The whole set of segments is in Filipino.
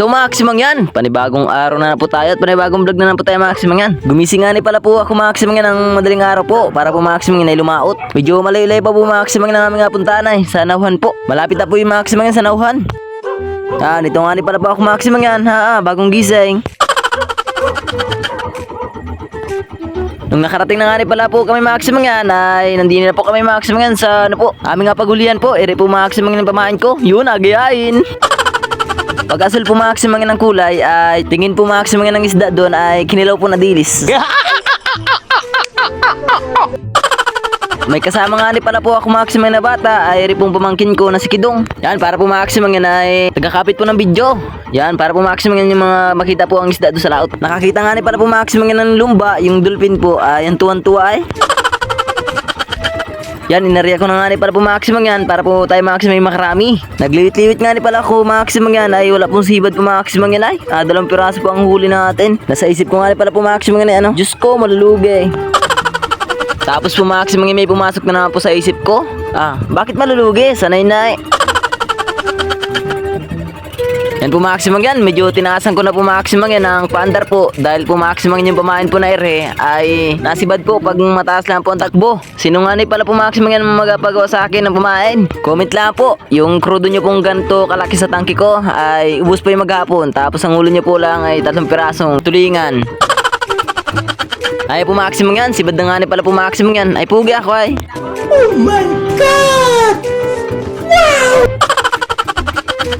So Maximang yan, panibagong araw na, na po tayo at panibagong vlog na na po tayo Maximang yan. Gumising nga ni pala po ako Maximang yan ng madaling araw po para po Maximang yan ay lumaot. Medyo malayo-layo pa po Maximang yan ang aming nga puntahan ay sa Nauhan po. Malapit na po yung Maximang yan sa Nauhan. Ah, nito nga ni pala po ako Maximang yan ha, ah, bagong gising. Nung nakarating na nga ni pala po kami maximum yan ay nandini na po kami maximum yan sa ano po aming nga paghulihan po ere po maximum yung pamain ko yun agayain pag asal po maximum ng kulay ay tingin po maximum ng isda doon ay kinilaw po na dilis may kasama nga ni pala po ako maximum na bata ay rin pong pamangkin ko na si Kidong. Yan, para po maximum yan ay tagakapit po ng video. Yan, para po maximum yan yung mga makita po ang isda doon sa laot. Nakakita nga ni pala po maximum yan ng lumba, yung dolphin po ay ang tuwan-tuwa ay. Yan, inariya ko na nga ni pala po maximum yan para po tayo maximum yung makarami. Nagliwit-liwit nga ni pala ako maximum yan ay wala pong sibad po maximum yan ay. Ah, dalawang piraso po ang huli natin. Nasa isip ko nga ni pala po maximum yan ay ano. Diyos ko, malulugi. Tapos po maximum may pumasok na naman po sa isip ko. Ah, bakit malulugi? Sanay na eh. Yan po maximum yan. Medyo tinaasan ko na po maximum yan ang paandar po. Dahil po maximum yung pamain po na ere ay nasibad po pag mataas lang po ang takbo. Sino nga ni pala po maximum yan magapagawa sa akin ng pamain? Comment lang po. Yung krudo nyo pong ganito kalaki sa tangki ko ay ubus po yung maghapon. Tapos ang ulo nyo po lang ay tatlong pirasong tulingan. Ay po maximum yan. Sibad na nga pala po yan. Ay pugi ako ay.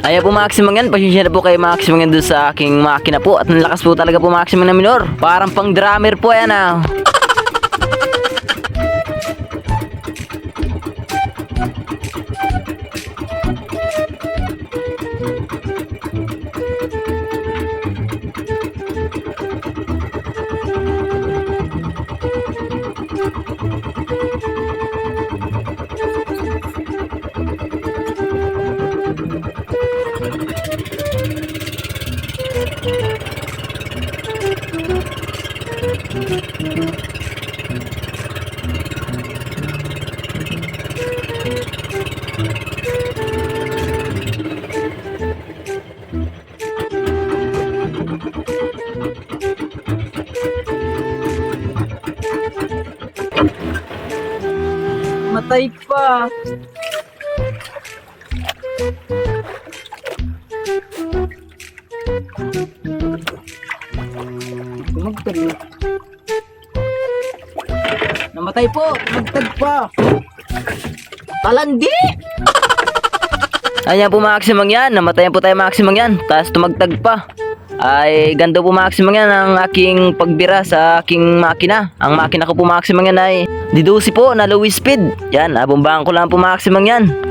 Ay po maximum yan. Pasensya na po kay maximum yan doon sa aking makina po. At ang lakas po talaga po maximum na minor. Parang pang drummer po yan ah. またいっぱい。Na. Namatay po! Tumagtag pa! Talandi! Ayan po maximum yan. Namatayan po tayo maximum yan. Tapos tumagtag pa. Ay, ganda po maximum yan ang aking pagbira sa aking makina. Ang makina ko po maximum yan ay didusi po na low speed. Yan, abumbahan ko lang po maximum yan.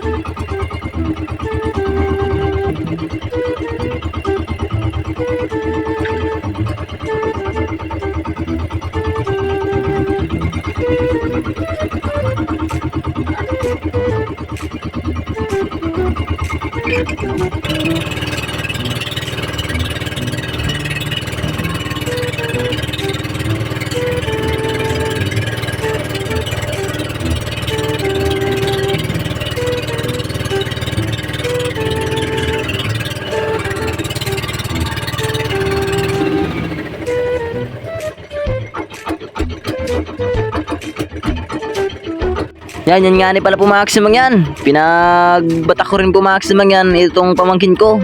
待ってくれ! Yan, yan nga ni pala maximum yan. Pinagbata ko rin maximum yan itong pamangkin ko.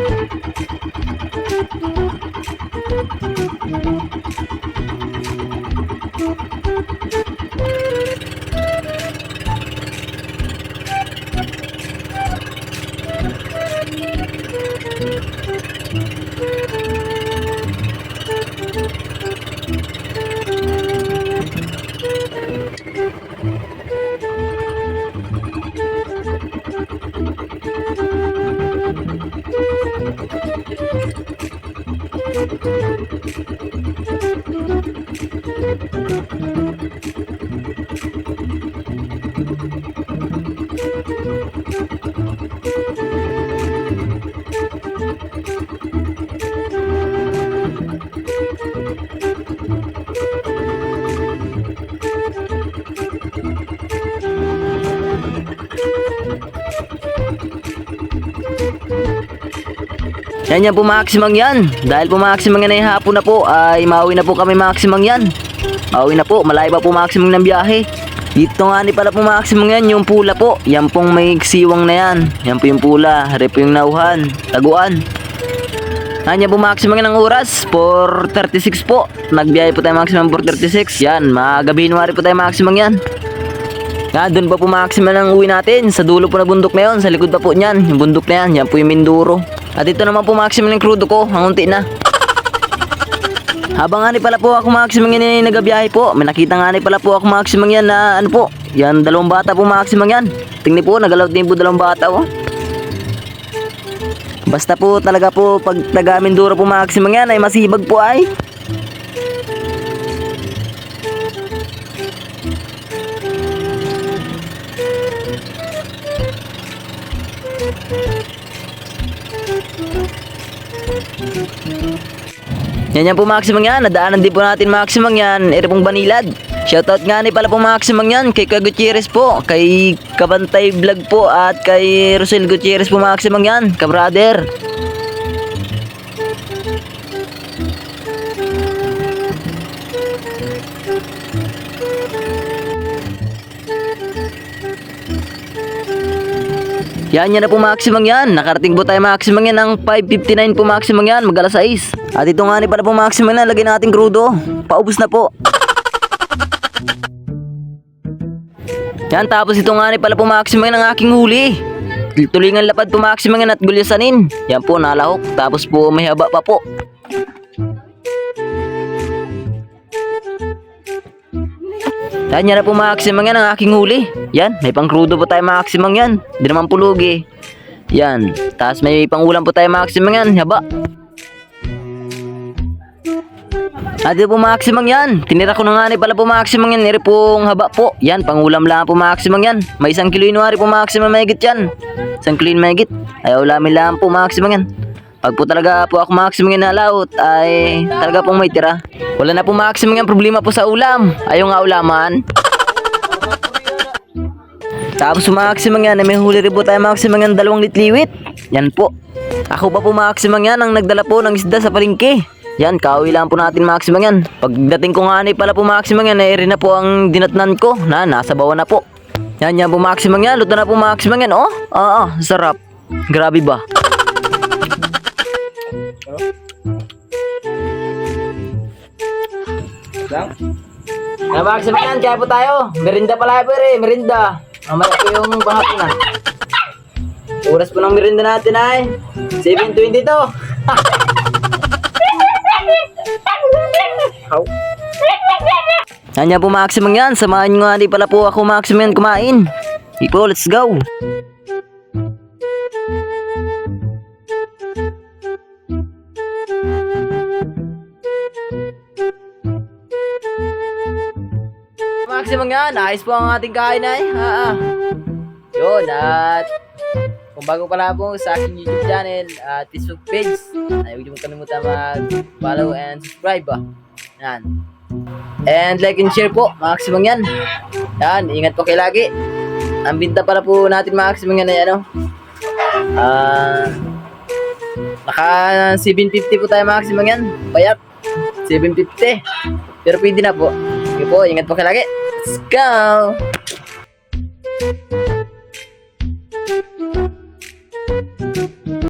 Thank you. Yan yan po maximum yan. Dahil po maximum yan ay hapon na po ay mauwi na po kami maximum yan. Mauwi na po, malayo pa po maximum ng biyahe. Dito nga ni pala po maximum yan, yung pula po. Yan pong may siwang na yan. Yan po yung pula, po yung nauhan, taguan. Yan po maximum yan ng oras, 4.36 po. Nagbiyahe po tayo maximum 4.36. Yan, magabihin wari po tayo maximum yan. Nga, doon pa po maximum ang uwi natin. Sa dulo po na bundok na yun. Sa likod pa po niyan. Yung bundok na yan. Yan po yung Minduro. At ito naman po maximum ng crudo ko. Ang unti na. Habang nga ni pala po ako maximum yan nagabiyahe po. May nakita nga ni pala po ako maximum yan na ano po. Yan, dalawang bata po maximum yan. Tingnan po, nagalaw din po dalawang bata oh. Basta po talaga po pag taga Minduro po maximum yan ay masibag po ay. Yan yan po maximum yan. Nadaanan din po natin maximum yan. Ere pong Banilad. Shoutout nga ni pala po maximum yan. Kay Ka po. Kay Kabantay Vlog po. At kay Rosel Gutierrez po maximum yan. Ka-brother. Yan yan na po maximum yan. Nakarating po tayo maximum yan ng 5.59 po maximum yan. Mag alas 6. At ito nga ni pala po maximum yan. Lagyan natin crudo. Paubos na po. Yan tapos ito nga ni pala po maximum ang aking huli. Tulingan lapad po maximum yan at gulyasanin. Yan po nalahok. Tapos po may haba pa po. Yan yan na po maximum yan ang aking huli. Yan, may pang crudo po tayo maximum yan. Hindi naman pulugi. Yan, tapos may pangulam po tayo maximum yan. Haba. At ito po maximum yan. Tinira ko na nga ni pala po maximum yan. Nire pong haba po. Yan, pangulam lang po maximum yan. May isang kilo inuari po maximum mahigit yan. Isang kilo mahigit. Ayaw lamin lang po maximum yan. Pag po talaga po ako maximum yan nalaot, ay talaga pong may tira. Wala na po maximum yan problema po sa ulam. Ayaw nga ulaman. Tapos maximum yan, may huli rin po tayo maximum yan dalawang litliwit. Yan po. Ako pa po maximum yan ang nagdala po ng isda sa palengke. Yan, kawi lang po natin maximum yan. Pagdating ko nga ni pala po maximum yan, ay rin na po ang dinatnan ko na nasa bawa na po. Yan, yan po maximum yan. Luto na po maximum yan. Oh, ah, ah, sarap. Grabe ba? Na maximum yan, kaya po tayo. Merinda pala po rin, merinda. Mamaya po yung pangapunan. Oras po ng merinda natin ay 7.20 to. How? Yan yan po maximum yan. Samahan nyo nga di pala po ako maximum yan kumain. Ipo, let's go. Maximum yan. Ayos po ang ating kain ay. Ha, ah. Yun, at kung bago pala po sa aking YouTube channel at Facebook page, ay huwag niyo kalimutan mag-follow and subscribe. Ah. Yan. And like and share po, maximum yan. Yan, ingat po kayo lagi. Ang binta pala po natin maximum yan ay ano. Ah, naka 750 po tayo maximum yan. Payat. 750. Pero pwede na po. Sige po, ingat po kayo lagi. Let's go!